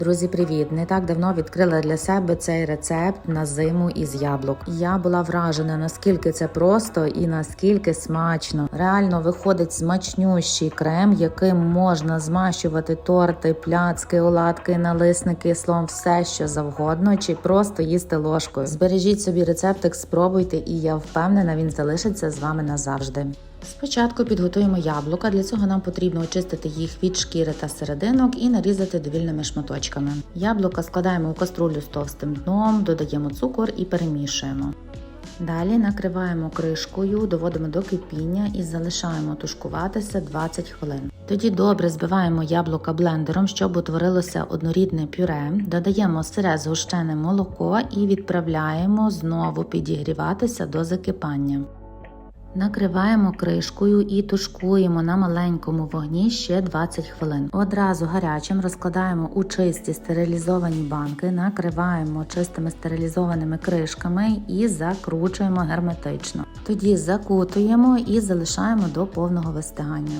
Друзі, привіт! Не так давно відкрила для себе цей рецепт на зиму із яблук. Я була вражена, наскільки це просто і наскільки смачно. Реально виходить смачнющий крем, яким можна змащувати торти, пляцки, оладки, налисники, словом, все що завгодно, чи просто їсти ложкою. Збережіть собі рецептик, спробуйте, і я впевнена, він залишиться з вами назавжди. Спочатку підготуємо яблука. Для цього нам потрібно очистити їх від шкіри та серединок і нарізати довільними шматочками. Яблука складаємо у каструлю з товстим дном, додаємо цукор і перемішуємо. Далі накриваємо кришкою, доводимо до кипіння і залишаємо тушкуватися 20 хвилин. Тоді добре збиваємо яблука блендером, щоб утворилося однорідне пюре. Додаємо сире згущене молоко і відправляємо знову підігріватися до закипання. Накриваємо кришкою і тушкуємо на маленькому вогні ще 20 хвилин. Одразу гарячим розкладаємо у чисті стерилізовані банки, накриваємо чистими стерилізованими кришками і закручуємо герметично. Тоді закутуємо і залишаємо до повного вистигання.